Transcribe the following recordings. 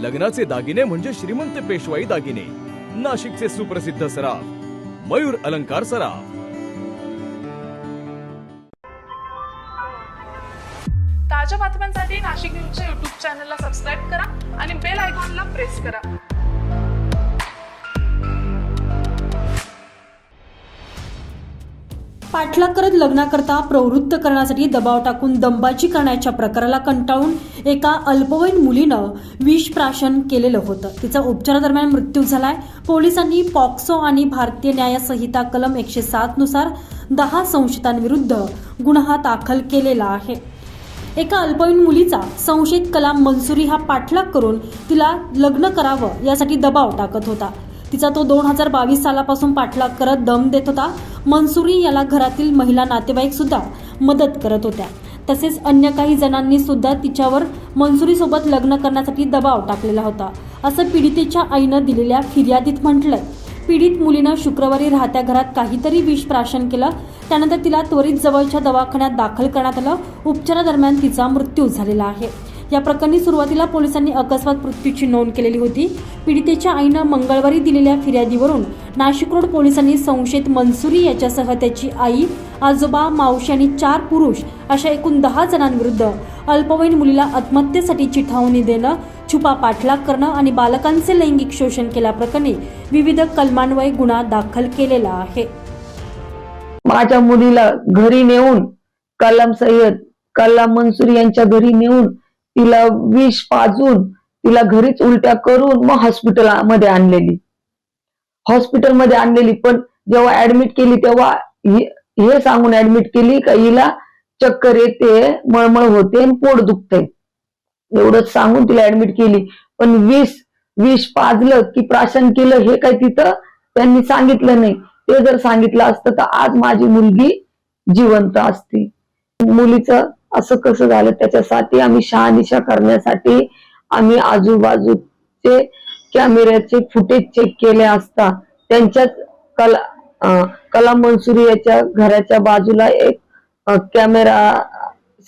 लग्नाचे दागिने म्हणजे श्रीमंत पेशवाई दागिने. नाशिकचे सुप्रसिद्ध सराफ मयूर अलंकार सराफ. ताज्या बातम्यांसाठी नाशिक न्यूजच्या युट्यूब चॅनलला सबस्क्राईब करा आणि बेल आयकॉनला प्रेस करा. पाठलाग करत लग्नाकरता प्रवृत्त करण्यासाठी दबाव टाकून दंबाची करण्याच्या प्रकाराला कंटाळून एका अल्पवयीन मुलीनं विषप्राशन केलेलं होतं. तिचा उपचारादरम्यान मृत्यू झालाय. पोलिसांनी पॉक्सो आणि भारतीय न्याय संहिता कलम एकशे सात नुसार दहा संशयितांविरुद्ध गुन्हा दाखल केलेला आहे. एका अल्पवयीन मुलीचा संशयित कलाम मनसुरी हा पाठलाग करून तिला लग्न करावं यासाठी दबाव टाकत होता. तिचा तो दोन हजार बावीस सालापासून पाठलाग करत दम देत होता. मनसुरी याला घरातील महिला नातेवाईक सुद्धा मदत करत होत्या. तसेच अन्य काही जणांनी सुद्धा तिच्यावर मनसुरीसोबत लग्न करण्यासाठी दबाव टाकलेला होता. असं पीडितेच्या आईनं दिलेल्या फिर्यादीत म्हटलंय. पीडित मुलीनं शुक्रवारी राहत्या घरात काहीतरी विष प्राशन केलं. त्यानंतर तिला त्वरित जवळच्या दवाखान्यात दाखल करण्यात आलं. उपचारादरम्यान तिचा मृत्यू झालेला आहे. या प्रकरणी सुरुवातीला पोलिसांनी अकस्मात मृत्यूची नोंद केलेली होती. पीडितेच्या आईनं मंगळवारी दिलेल्या फिर्यादीवरून नाशिक रोड पोलिसांनी संशयित मनसुरी याच्यासह त्याची आई आजोबा मावशी आणि चार पुरुष अशा एकूण दहा जणांविरुद्ध अल्पवयीन मुलीला आत्महत्येसाठी चिठावणी देणं छुपा पाठलाग करणं आणि बालकांचे लैंगिक शोषण केल्याप्रकरणी विविध कलमान्वये गुन्हा दाखल केलेला आहे. माझ्या मुलीला घरी नेऊन कलाम सय्यद कलाम मनसुरी यांच्या घरी नेऊन तिला विष पाजून तिला घरीच उलट्या करून मग हॉस्पिटलमध्ये आणलेली. हॉस्पिटलमध्ये आणलेली पण जेव्हा ऍडमिट केली तेव्हा हे हे सांगून ऍडमिट केली का हिला चक्कर येते मळमळ होते आणि पोट दुखते एवढंच सांगून तिला ऍडमिट केली. पण विष विष पाजलं की प्राशन केलं हे काय तिथं त्यांनी सांगितलं नाही. ते जर सांगितलं असतं तर आज माझी मुलगी जिवंत असती. मुलीचं असं कसं झालं त्याच्यासाठी आम्ही शहानिशा करण्यासाठी आम्ही आजूबाजूचे कॅमेऱ्याचे फुटेज चेक केले असता त्यांच्याच कला कला मनसुरी याच्या घराच्या बाजूला एक कॅमेरा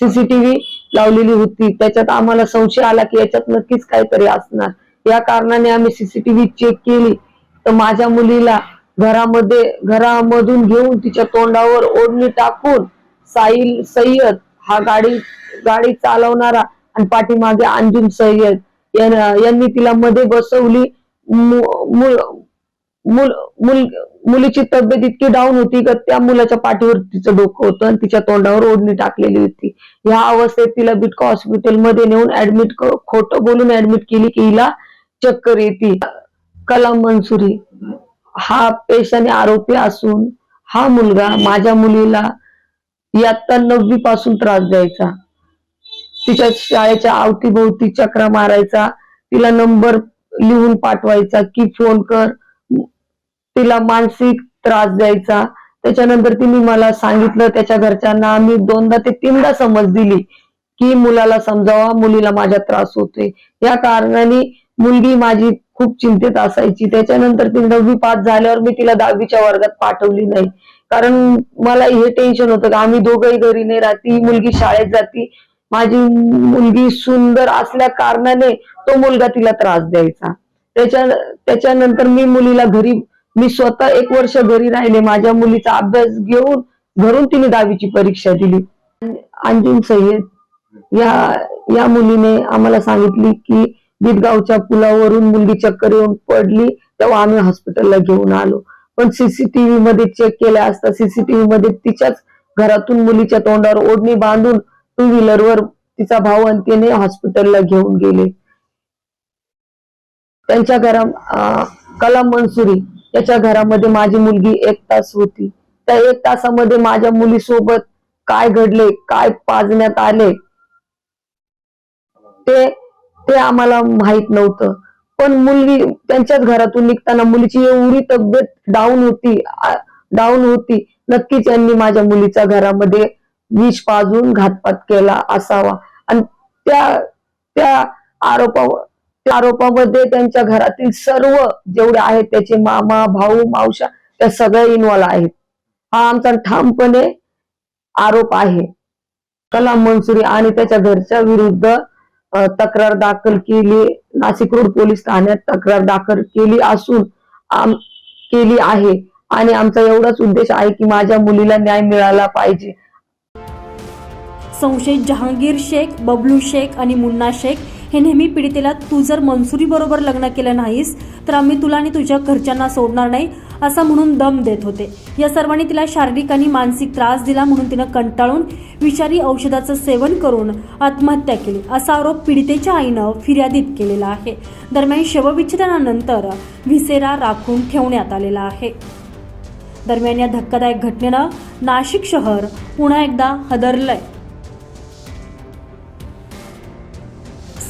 सीसीटीव्ही लावलेली होती. त्याच्यात आम्हाला संशय आला की याच्यात नक्कीच काहीतरी असणार. या कारणाने आम्ही सीसीटीव्ही चेक केली. तर माझ्या मुलीला घरामध्ये घरामधून घेऊन तिच्या तोंडावर ओढणी टाकून साईल सय्यद हा गाडी गाडी चालवणारा आणि पाठीमागे अंजुम सय्यद. यांनी तिला मध्ये बसवली. मुल मुल- मुल- मुलीची तब्येत इतकी डाऊन होती का त्या मुलाच्या पाठीवर तिचं डोकं होतं आणि तिच्या तोंडावर ओढणी टाकलेली होती. ह्या अवस्थेत तिला बिटका हॉस्पिटलमध्ये नेऊन ऍडमिट खोटं बोलून ऍडमिट केली की हिला चक्कर येते. कलाम मंसुरी. हा पेशाने आरोपी असून हा मुलगा माझ्या मुलीला इयत्ता नववी पासून त्रास द्यायचा. तिच्या शाळेच्या अवतीभोवती चक्रा मारायचा. तिला नंबर लिहून पाठवायचा की फोन कर. तिला मानसिक त्रास द्यायचा. त्याच्यानंतर तिने मला सांगितलं त्याच्या घरच्यांना मी दोनदा ते तीनदा समज दिली की मुलाला समजावा मुलीला माझ्या त्रास होतोय. या कारणाने मुलगी माझी खूप चिंतेत असायची. त्याच्यानंतर ती नववी पास झाल्यावर मी तिला दहावीच्या वर्गात पाठवली नाही. कारण मला हे टेन्शन होतं की आम्ही दोघंही घरी नाही राहती. मुलगी शाळेत जाती. माझी मुलगी सुंदर असल्या कारणाने तो मुलगा तिला त्रास द्यायचा. त्याच्या त्याच्यानंतर मी मुलीला घरी मी स्वतः एक वर्ष घरी राहिले. माझ्या मुलीचा अभ्यास घेऊन घरून तिने दहावीची परीक्षा दिली. अंजुम सय्यद या या मुलीने आम्हाला सांगितली की बिदगावच्या पुलावरून मुलगी चक्कर येऊन पडली तेव्हा आम्ही हॉस्पिटलला घेऊन आलो. पण सीसीटीव्ही मध्ये चेक केल्या असता सीसीटीव्ही मध्ये तिच्याच घरातून मुलीच्या तोंडावर ओढणी बांधून टू व्हीलरवर तिचा भाऊ आणि तिने हॉस्पिटलला घेऊन गेले. त्यांच्या घरा कलाम मनसुरी याच्या घरामध्ये माझी मुलगी एक तास होती. त्या एक तासामध्ये माझ्या मुलीसोबत काय घडले काय पाजण्यात आले ते ते आम्हाला माहीत नव्हतं. पण मुलगी त्यांच्याच घरातून निघताना मुलीची एवढी तब्येत डाऊन होती डाऊन होती. नक्कीच यांनी माझ्या मुलीच्या घरामध्ये विष पाजून घातपात केला असावा. आणि त्या त्या आरोपा त्या आरोपामध्ये त्यांच्या घरातील सर्व जेवढे आहेत त्याचे मामा भाऊ मावशा त्या सगळ्या इन्व्हॉल्व आहेत. हा आमचा ठामपणे आरोप आहे. कलाम मनसुरी आणि त्याच्या घरच्या विरुद्ध तक्रार दाखल केली. नाशिक रोड पोलीस ठाण्यात तक्रार दाखल केली असून आम- केली आहे. आणि आमचा एवढाच उद्देश आहे की माझ्या मुलीला न्याय मिळाला पाहिजे. संशयित जहांगीर शेख बबलू शेख आणि मुन्ना शेख हे नेहमी पीडितेला तू जर मनसुरी बरोबर लग्न केलं नाहीस तर आम्ही तुला आणि तुझ्या घरच्यांना सोडणार नाही असं म्हणून दम देत होते. या सर्वांनी तिला शारीरिक आणि मानसिक त्रास दिला म्हणून तिनं कंटाळून विषारी औषधाचं सेवन करून आत्महत्या केली. असा आरोप पीडितेच्या आईनं फिर्यादीत केलेला आहे. दरम्यान शवविच्छेदनानंतर व्हिसेरा राखून ठेवण्यात आलेला आहे. दरम्यान या धक्कादायक घटनेनं नाशिक शहर पुन्हा एकदा हदरलंय.